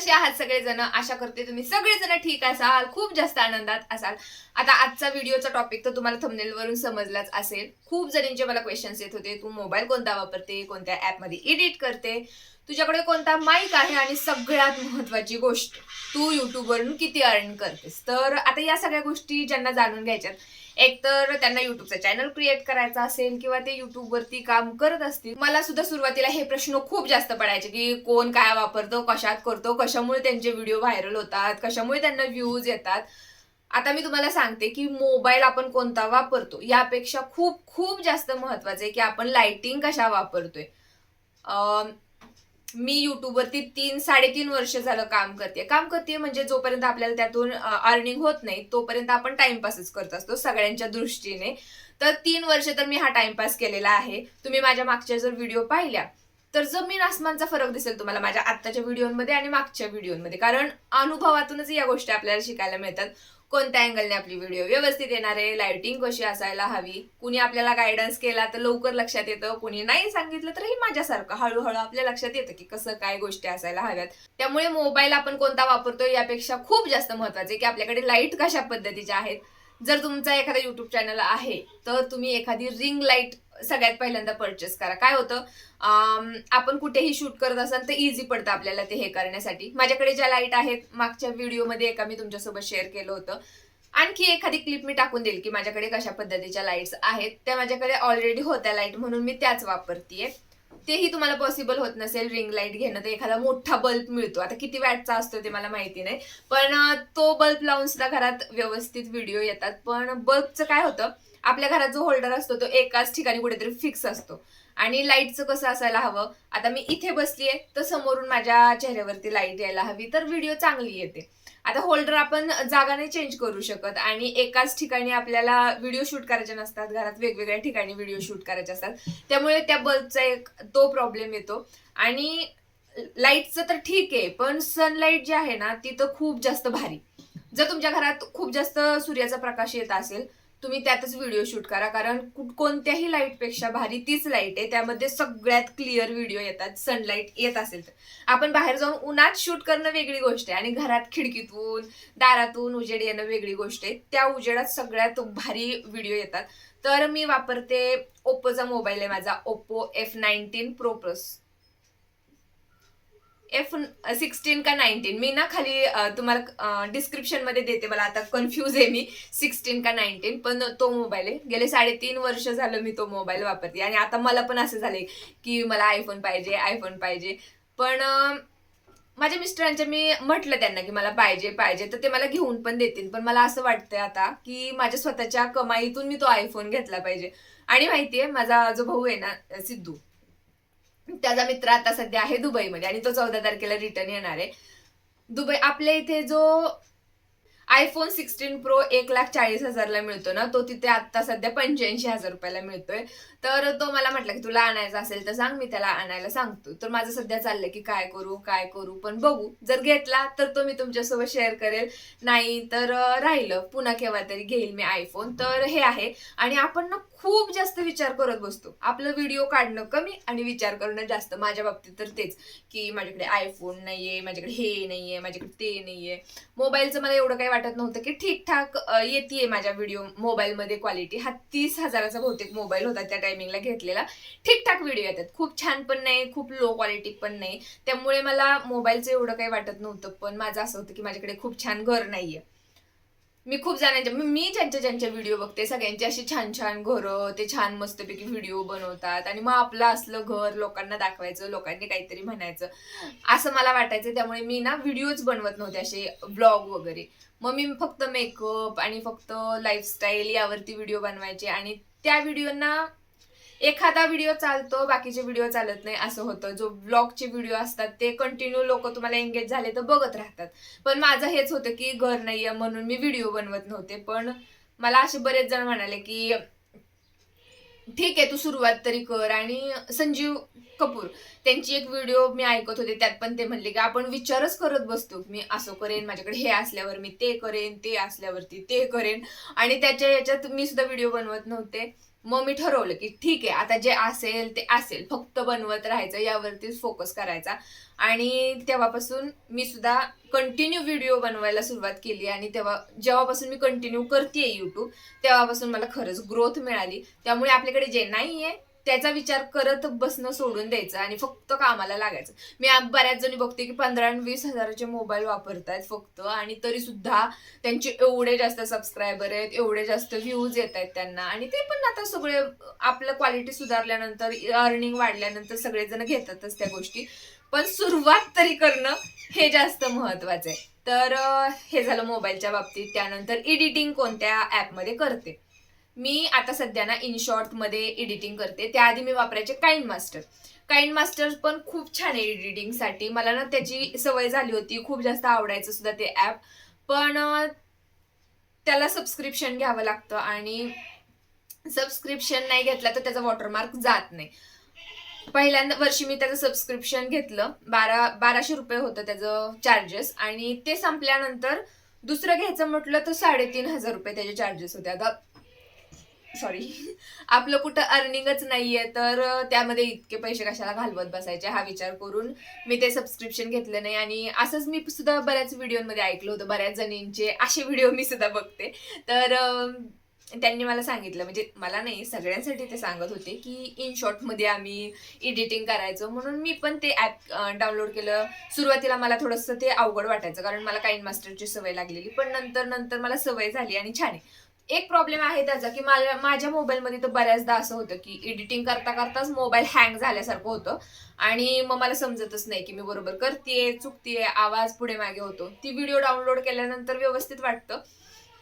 कसे आहात सगळेजण? आशा करते तुम्ही सगळेजण ठीक असाल खूप जास्त आनंदात असाल. आता आजचा व्हिडिओचा टॉपिक तर तुम्हाला थंबनेलवरून वरून समजलाच असेल. खूप जणींचे मला क्वेश्चन्स येत होते तू मोबाईल कोणता वापरते कोणत्या ऍपमध्ये एडिट करते? तुझ्याकडे कोणता माईक आहे आणि सगळ्यात महत्वाची गोष्ट तू युट्यूबवरून किती अर्न करतेस? तर आता या सगळ्या गोष्टी ज्यांना जाणून घ्यायच्यात एक तर त्यांना युट्यूबचा चॅनल क्रिएट करायचा असेल किंवा ते युट्यूबवरती काम करत असतील मला सुद्धा सुरुवातीला हे प्रश्न खूप जास्त पडायचे की कोण काय वापरतो कशात करतो कशामुळे त्यांचे व्हिडिओ व्हायरल होतात कशामुळे त्यांना व्ह्यूज येतात. आता मी तुम्हाला सांगते की मोबाईल आपण कोणता वापरतो यापेक्षा खूप खूप जास्त महत्वाचं आहे की आपण लाइटिंग कशा वापरतोय. मी युट्यूबवरती तीन साडेतीन वर्ष झालं काम करते. काम करते म्हणजे जोपर्यंत आपल्याला त्यातून अर्निंग होत नाही तोपर्यंत आपण टाइमपासच करत असतो सगळ्यांच्या दृष्टीने. तर तीन वर्ष तर मी हा टाइमपास केलेला आहे. तुम्ही माझ्या मागच्या जर व्हिडिओ पाहिल्या तर जमीन आसमानचा फरक दिसेल तुम्हाला माझ्या आत्ताच्या व्हिडिओमध्ये आणि मागच्या व्हिडिओमध्ये कारण अनुभवातूनच या गोष्टी आपल्याला शिकायला मिळतात. कोणत्या अँगलने आपली व्हिडिओ व्यवस्थित येणार? आहे लायटिंग कशी असायला हवी? कुणी आपल्याला गायडन्स केला तर लवकर लक्षात येतं? कुणी नाही सांगितलं तरही माझ्यासारखं. हळूहळू आपल्या लक्षात येतं की कसं काय गोष्टी असायला हव्यात. त्यामुळे मोबाईल आपण कोणता वापरतो यापेक्षा खूप जास्त महत्त्वाचे की आपल्याकडे लाइट कशा पद्धतीच्या आहेत? जर तुमचा एखादा युट्यूब चॅनल आहे तर तुम्ही एखादी रिंग लाइट सगळ्यात पहिल्यांदा परचेस करा. काय होतं? आपण कुठेही शूट करत असाल तर इझी पडतं आपल्याला ते हे करण्यासाठी. माझ्याकडे ज्या लाइट आहेत मागच्या व्हिडिओमध्ये एका मी तुमच्यासोबत शेअर केलं होतं. आणखी एखादी क्लिप मी टाकून देईल की माझ्याकडे कशा पद्धतीच्या लाईट्स आहेत. त्या माझ्याकडे ऑलरेडी होत्या लाइट म्हणून मी त्याच वापरतीये. तेही तुम्हाला पॉसिबल होत नसेल रिंग लाइट घेणं तर एखादा मोठा बल्ब मिळतो. आता किती वॅटचा असतो ते मला माहिती नाही. पण तो बल्ब लावून सुद्धा घरात व्यवस्थित व्हिडिओ येतात. पण बल्बचं काय होतं? आपल्या घरात जो होल्डर असतो तो एकाच ठिकाणी कुठेतरी फिक्स असतो. आणि लाईटचं कसं असायला हवं? आता मी इथे बसलीये तर समोरून माझ्या चेहऱ्यावरती लाइट यायला हवी तर व्हिडिओ चांगली येते. आता होल्डर आपण जागा नाही चेंज करू शकत आणि एकाच ठिकाणी आपल्याला व्हिडिओ शूट करायचे नसतात घरात वेगवेगळ्या ठिकाणी व्हिडिओ शूट करायचे असतात. त्यामुळे त्या बल्बचा एक तो प्रॉब्लेम येतो. आणि लाईटचं तर ठीक आहे पण सनलाईट जी आहे ना ती तर खूप जास्त भारी. जर तुमच्या घरात खूप जास्त सूर्याचा प्रकाश येत असेल तुम्ही त्यातच व्हिडिओ शूट करा. कारण कोणत्याही लाइटपेक्षा भारी तीच लाइट आहे. त्यामध्ये सगळ्यात क्लिअर व्हिडिओ येतात. सनलाईट येत असेल तर. आपण बाहेर जाऊन उन्हात शूट करणं वेगळी गोष्ट आहे. आणि घरात खिडकीतून दारातून उजेड येणं वेगळी गोष्ट आहे. त्या उजेडात सगळ्यात भारी व्हिडिओ येतात. तर मी वापरते ओप्पोचा मोबाईल आहे माझा. Oppo F nineteen pro plus F sixteen का नाईन्टीन मी ना खाली तुम्हाला डिस्क्रिप्शनमध्ये देते मला आता कन्फ्यूज आहे मी. सिक्स्टीन का नाईन्टीन पण तो मोबाईल आहे. गेले साडेतीन वर्ष झालं मी तो मोबाईल वापरते. आणि आता मला पण असं झालं की मला आयफोन पाहिजे आयफोन पाहिजे. पण माझ्या मिस्टरांच्या मी म्हटलं त्यांना की मला पाहिजे पाहिजे. तर ते मला घेऊन पण देतील. पण मला असं वाटतंय आता की माझ्या स्वतःच्या कमाईतून मी तो आयफोन घेतला पाहिजे. आणि माहिती आहे माझा जो भाऊ आहे ना सिद्धू त्याचा मित्र आता सध्या आहे दुबईमध्ये आणि तो चौदा तारखेला रिटर्न येणार आहे. दुबई आपल्या इथे जो आयफोन सिक्स्टीन प्रो एक लाख चाळीस हजारला मिळतो ना तो तिथे आता सध्या पंच्याऐंशी हजार रुपयाला मिळतोय. तर तो मला म्हटलं की तुला आणायचा असेल तर सांग मी त्याला आणायला सांगतो. तर माझं सध्या चाललंय की काय करू काय करू पण बघू. जर घेतला तर तो मी तुमच्यासोबत शेअर करेल. नाही तर राहिलं. पुन्हा केव्हा तरी घेईल मी आयफोन तर हे आहे. आणि आपण ना खूप जास्त विचार करत बसतो. आपलं व्हिडिओ काढणं कमी आणि विचार करणं जास्त. माझ्या बाबतीत तर तेच की माझ्याकडे आयफोन नाहीये माझ्याकडे हे नाहीये माझ्याकडे ते नाहीये. मोबाईलचं मला एवढं काही वाटत नव्हतं की ठीकठाक अं, येतेय माझ्या व्हिडिओ मोबाईलमध्ये क्वालिटी. हा तीस हजाराचा बहुतेक मोबाईल होता त्या टायमिंगला घेतलेला. ठीकठाक व्हिडिओ येतात. खूप छान पण नाही खूप लो क्वालिटी पण नाही. त्यामुळे मला मोबाईलचं एवढं काही वाटत नव्हतं पण माझं असं होतं की माझ्याकडे खूप छान घर नाहीये. मी खूप जणांच्या मी- मी ज्यांच्या ज्यांच्या व्हिडिओ बघते सगळ्यांची अशी छान छान घरं ते छान मस्तपैकी व्हिडिओ बनवतात आणि मग आपलं असलं घर लोकांना दाखवायचं लोकांनी काहीतरी म्हणायचं. असं मला वाटायचं त्यामुळे मी ना व्हिडिओज बनवत नव्हते असे ब्लॉग वगैरे. मग मी फक्त मेकअप आणि फक्त लाईफस्टाईल यावरती व्हिडिओ बनवायचे आणि त्या व्हिडिओना एखादा व्हिडिओ चालतो बाकीचे व्हिडिओ चालत नाही असं होतं. जो ब्लॉगचे व्हिडिओ असतात ते कंटिन्यू लोक तुम्हाला एंगेज झाले तर बघत राहतात. पण माझं हेच होतं की घर नाहीये म्हणून मी व्हिडिओ बनवत नव्हते. पण मला असे बरेच जण म्हणाले की ठीक आहे तू सुरुवात तरी कर. आणि संजीव कपूर त्यांची एक व्हिडिओ मी ऐकत होते. त्यात पण ते म्हणले की आपण विचारच करत बसतो मी असं करेन माझ्याकडे हे असल्यावर मी ते करेन ते असल्यावरती ते करेन. आणि त्याच्या याच्यात मी सुद्धा व्हिडिओ बनवत नव्हते. मग मी ठरवलं की ठीक आहे आता जे असेल ते असेल. फक्त बनवत राहायचं यावरतीच फोकस करायचा. आणि तेव्हापासून मी सुद्धा कंटिन्यू व्हिडिओ बनवायला सुरुवात केली आणि तेव्हा जेव्हापासून मी कंटिन्यू करते युट्यूब तेव्हापासून मला खरंच ग्रोथ मिळाली. त्यामुळे आपल्याकडे जे नाही आहे त्याचा विचार करत बसणं सोडून द्यायचं आणि फक्त कामाला लागायचं. मी बऱ्याच जणी बघते की पंधरा आणि वीस हजाराचे मोबाईल वापरतायत फक्त आणि तरी सुद्धा त्यांचे एवढे जास्त सबस्क्रायबर आहेत एवढे जास्त व्ह्यूज येत आहेत त्यांना. आणि ते पण आता सगळे आपलं क्वालिटी सुधारल्यानंतर अर्निंग वाढल्यानंतर सगळेजण घेतातच त्या गोष्टी. पण सुरुवात तरी करणं हे जास्त महत्वाचं आहे. तर हे झालं मोबाईलच्या बाबतीत. त्यानंतर एडिटिंग कोणत्या ॲपमध्ये करते? मी आता सध्या ना इनशॉर्टमध्ये एडिटिंग करते. त्याआधी मी वापरायचे काइंड मास्टर काइंड मास्टर पण खूप छान आहे एडिटिंगसाठी मला ना त्याची सवय झाली होती. खूप जास्त आवडायचं सुद्धा ते ॲप पण त्याला सबस्क्रिप्शन घ्यावं लागतं आणि सबस्क्रिप्शन नाही घेतलं तर त्याचा वॉटरमार्क जात नाही. पहिल्यांदा वर्षी मी त्याचं सबस्क्रिप्शन घेतलं. बारा बाराशे रुपये होतं त्याचं चार्जेस आणि ते संपल्यानंतर दुसरं घ्यायचं म्हटलं तर साडेतीन हजार रुपये त्याचे चार्जेस होते. आता सॉरी आपलं कुठं अर्निंगच नाहीये तर त्यामध्ये इतके पैसे कशाला घालवत बसायचे? हा विचार करून मी ते सबस्क्रिप्शन घेतलं नाही आणि असंच मी सुद्धा बऱ्याच व्हिडिओमध्ये ऐकलं होतं. बऱ्याच जणींचे असे व्हिडिओ मी सुद्धा बघते. तर त्यांनी मला सांगितलं म्हणजे मला नाही सगळ्यांसाठी ते सांगत होते की इन शॉर्टमध्ये आम्ही एडिटिंग करायचो म्हणून मी पण ते ॲप डाउनलोड केलं. सुरुवातीला मला थोडंसं ते अवघड वाटायचं कारण मला काइन मास्टरची सवय लागलेली पण नंतर नंतर मला सवय झाली आणि छान आहे. एक प्रॉब्लेम आहे त्याचा की माझ्या माझ्या मोबाईलमध्ये तर बऱ्याचदा असं होतं की एडिटिंग करता करताच मोबाईल हँग झाल्यासारखं होतं. आणि मग मला समजतच नाही की मी बरोबर करतेय चुकतेय आवाज पुढे मागे होतो. ती व्हिडिओ डाउनलोड केल्यानंतर व्यवस्थित वाटतं.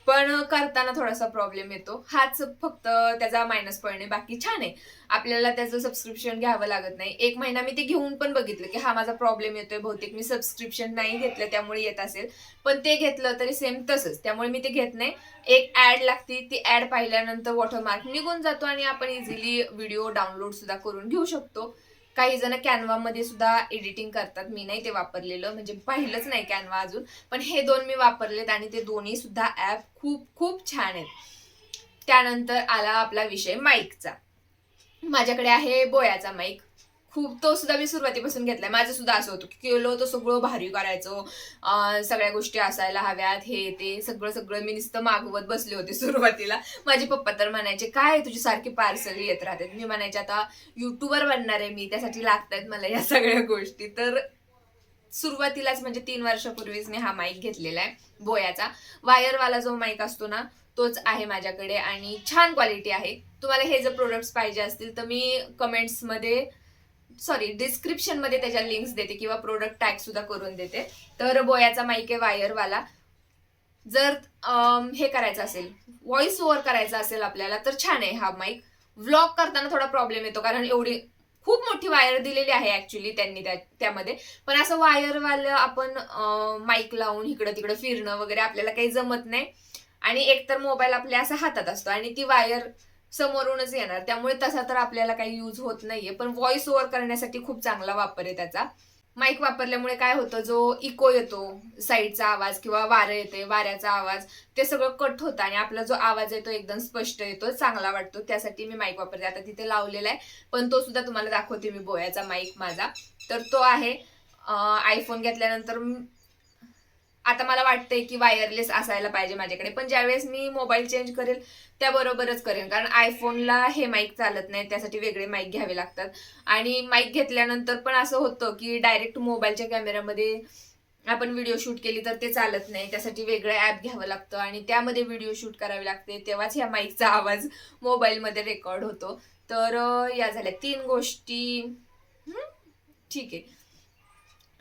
पण करताना थोडासा प्रॉब्लेम येतो. हाच फक्त त्याचा मायनस पॉईंट आहे. बाकी छान आहे. आपल्याला त्याचं सबस्क्रिप्शन घ्यावं लागत नाही. एक महिना मी ते घेऊन पण बघितलं की हा माझा प्रॉब्लेम येतोय. बहुतेक मी सबस्क्रिप्शन नाही घेतलं त्यामुळे येत असेल. पण ते घेतलं तरी सेम तसंच. त्यामुळे मी ते घेत नाही. एक ऍड लागते ती ऍड पाहिल्यानंतर वॉटरमार्क निघून जातो आणि आपण इझिली व्हिडिओ डाउनलोड सुद्धा करून घेऊ शकतो. काही जण कॅनवामध्ये सुद्धा एडिटिंग करतात. मी नाही ते वापरलेलं. म्हणजे पाहिलंच नाही कॅनवा अजून. पण हे दोन मी वापरलेत आणि ते दोन्ही सुद्धा ऍप खूप खूप छान आहेत. त्यानंतर आला आपला विषय माईकचा माझ्याकडे आहे बोयाचा माईक खूप तो सुद्धा मी सुरुवातीपासून घेतलाय. माझं सुद्धा असं होतं की केलं तर सगळं भारी करायचो. सगळ्या गोष्टी असायला हव्यात हे ते सगळं सगळं. मी नुसतं मागवत बसले होते सुरुवातीला. माझे पप्पा तर म्हणायचे काय तुझी सारखी पार्सल येत राहतात? मी म्हणायचे आता युट्यूबर बनणार आहे मी त्यासाठी लागतात मला या सगळ्या गोष्टी. तर सुरुवातीलाच म्हणजे तीन वर्षापूर्वीच मी हा माईक घेतलेला आहे बोयाचा. वायरवाला जो माईक असतो ना तोच आहे माझ्याकडे आणि छान क्वालिटी आहे. तुम्हाला हे जर प्रोडक्ट्स पाहिजे असतील तर मी कमेंट्समध्ये सॉरी डिस्क्रिप्शनमध्ये त्याच्या लिंक्स देते किंवा प्रोडक्ट टॅग सुद्धा करून देते. तर बोयाचा माईक आहे वायरवाला जर हे करायचं असेल व्हॉइस ओव्हर करायचा असेल आपल्याला तर छान आहे हा माईक व्लॉग करताना थोडा प्रॉब्लेम येतो कारण एवढी खूप मोठी वायर दिलेली आहे ऍक्च्युली त्यांनी त्या त्यामध्ये. पण असं वायरवालं आपण माईक लावून इकडं तिकडं फिरणं वगैरे आपल्याला काही जमत नाही. आणि एकतर मोबाईल आपल्या असा हातात असतो आणि ती वायर समोरूनच येणार. त्यामुळे तसा तर आपल्याला काही यूज होत नाहीये. पण व्हॉइस ओव्हर करण्यासाठी खूप चांगला वापर आहे त्याचा. माईक वापरल्यामुळे काय होतं जो इको येतो साईडचा आवाज किंवा वारं येते वाऱ्याचा आवाज ते सगळं कट होतं आणि आपला जो आवाज आहे तो एकदम स्पष्ट येतो चांगला वाटतो. त्यासाठी मी माईक वापरते. आता तिथे लावलेला आहे पण तो सुद्धा तुम्हाला दाखवते मी बोयाचा माईक माझा. तर तो आहे आयफोन घेतल्यानंतर आता मला वाटतंय की वायरलेस असायला पाहिजे माझ्याकडे. पण ज्यावेळेस मी मोबाईल चेंज करेल त्याबरोबरच करेन. कारण आयफोनला हे माईक चालत नाही त्यासाठी वेगळे माईक घ्यावे लागतात. आणि माईक घेतल्यानंतर पण असं होतं की डायरेक्ट मोबाईलच्या कॅमेऱ्यामध्ये आपण व्हिडिओ शूट केली तर ते चालत नाही. त्यासाठी वेगळं ॲप घ्यावं लागतं आणि त्यामध्ये व्हिडिओ शूट करावी लागते. तेव्हाच ह्या माईकचा आवाज मोबाईलमध्ये रेकॉर्ड होतो. तर या झाल्या. तीन गोष्टी. ठीक आहे.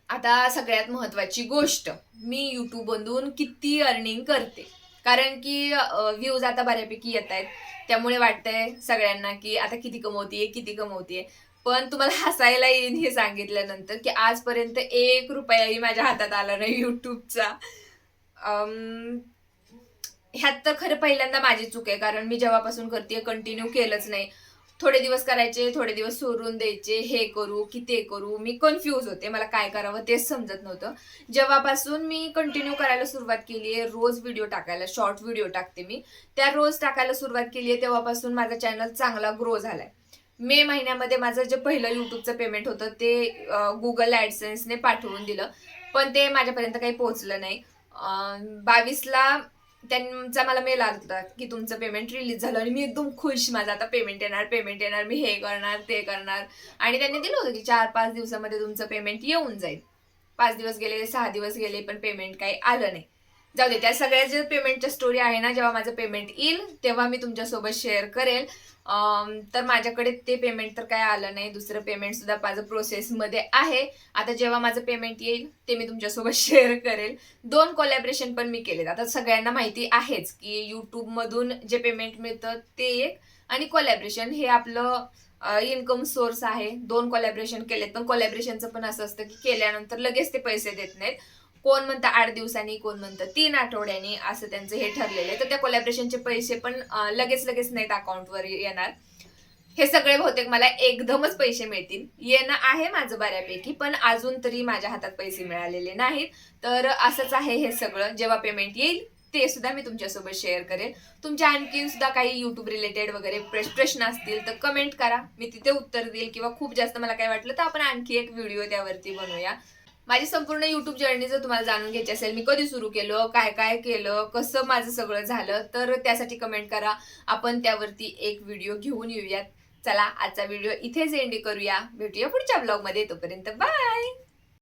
आता सगळ्यात महत्वाची गोष्ट मी यूट्यूबमधून किती अर्निंग करते? कारण की व्ह्यूज आता बऱ्यापैकी येत आहेत. त्यामुळे वाटतंय सगळ्यांना की आता किती कमवतीये किती कमवतीये. पण तुम्हाला हसायला येईन हे सांगितल्यानंतर की आजपर्यंत एक रुपयाही माझ्या हातात आला नाही युट्यूबचा. ह्यात तर खरं पहिल्यांदा माझी चूक आहे. कारण मी जेव्हापासून करते कंटिन्यू केलंच नाही. थोडे दिवस करायचे थोडे दिवस सोडून द्यायचे हे करू की ते करू. मी कन्फ्यूज होते. मला काय करावं तेच समजत नव्हतं. जेव्हापासून मी कंटिन्यू करायला सुरुवात केली आहे रोज व्हिडिओ टाकायला शॉर्ट व्हिडिओ टाकते मी. त्या रोज टाकायला सुरुवात केली आहे तेव्हापासून माझा चॅनल चांगला ग्रो झालाय. मे महिन्यामध्ये माझं जे पहिलं युट्यूबचं पेमेंट होतं ते गुगल ॲडसेन्सने पाठवून दिलं. पण ते माझ्यापर्यंत काही पोहोचलं नाही. बावीसला त्यांचा मला मेल आला होता की तुमचं पेमेंट रिलीज झालं आणि मी एकदम खुश माझं. आता पेमेंट येणार पेमेंट येणार मी हे करणार ते करणार. आणि त्यांनी दिलं होतं की चार पाच दिवसामध्ये तुमचं पेमेंट येऊन जाईल. पाच दिवस गेले सहा दिवस गेले पण पेमेंट काही आलं नाही. जाऊ दे त्या सगळ्या जे पेमेंटच्या स्टोरी आहे ना जेव्हा माझं पेमेंट येईल तेव्हा मी तुमच्यासोबत शेअर करेल. तर माझ्याकडे ते पेमेंट तर काय आलं नाही. दुसरं पेमेंट सुद्धा माझं प्रोसेसमध्ये आहे. आता जेव्हा माझं पेमेंट येईल ते मी तुमच्यासोबत शेअर करेल. दोन कोलॅबरेशन पण मी केलेत. आता सगळ्यांना माहिती आहेच की यूट्यूबमधून जे पेमेंट मिळतं ते एक आणि कोलॅबरेशन हे आपलं इन्कम सोर्स आहे. दोन कोलॅबरेशन केलेत. पण कोलॅबरेशनचं पण असं असतं की केल्यानंतर लगेच ते पैसे देत नाहीत. कोण म्हणतं आठ दिवसांनी कोण म्हणतं तीन आठवड्यांनी असं त्यांचं हे ठरलेलं आहे. तर त्या कोलॅबरेशनचे पैसे पण लगेच लगेच नाहीत अकाउंटवर येणार. हे सगळे बहुतेक मला एकदमच पैसे मिळतील. येणं आहे माझं बऱ्यापैकी पण अजून तरी माझ्या हातात पैसे मिळालेले नाहीत. तर असंच आहे हे सगळं. जेव्हा पेमेंट येईल ते सुद्धा मी तुमच्यासोबत शेअर करेन तुमच्या आणखीन सुद्धा काही युट्यूब रिलेटेड वगैरे प्रश्न असतील तर कमेंट करा. मी तिथे उत्तर देईल किंवा खूप जास्त मला काय वाटलं तर आपण आणखी एक व्हिडिओ त्यावरती बनवूया. माझी संपूर्ण युट्यूब जर्नी जर तुम्हाला जाणून घ्यायची असेल मी कधी सुरू केलं काय काय केलं कसं माझं सगळं झालं तर त्यासाठी कमेंट करा. आपण त्यावरती एक व्हिडिओ घेऊन येऊयात. चला आजचा व्हिडिओ इथेच एंड करूया. भेटूया पुढच्या ब्लॉगमध्ये तोपर्यंत बाय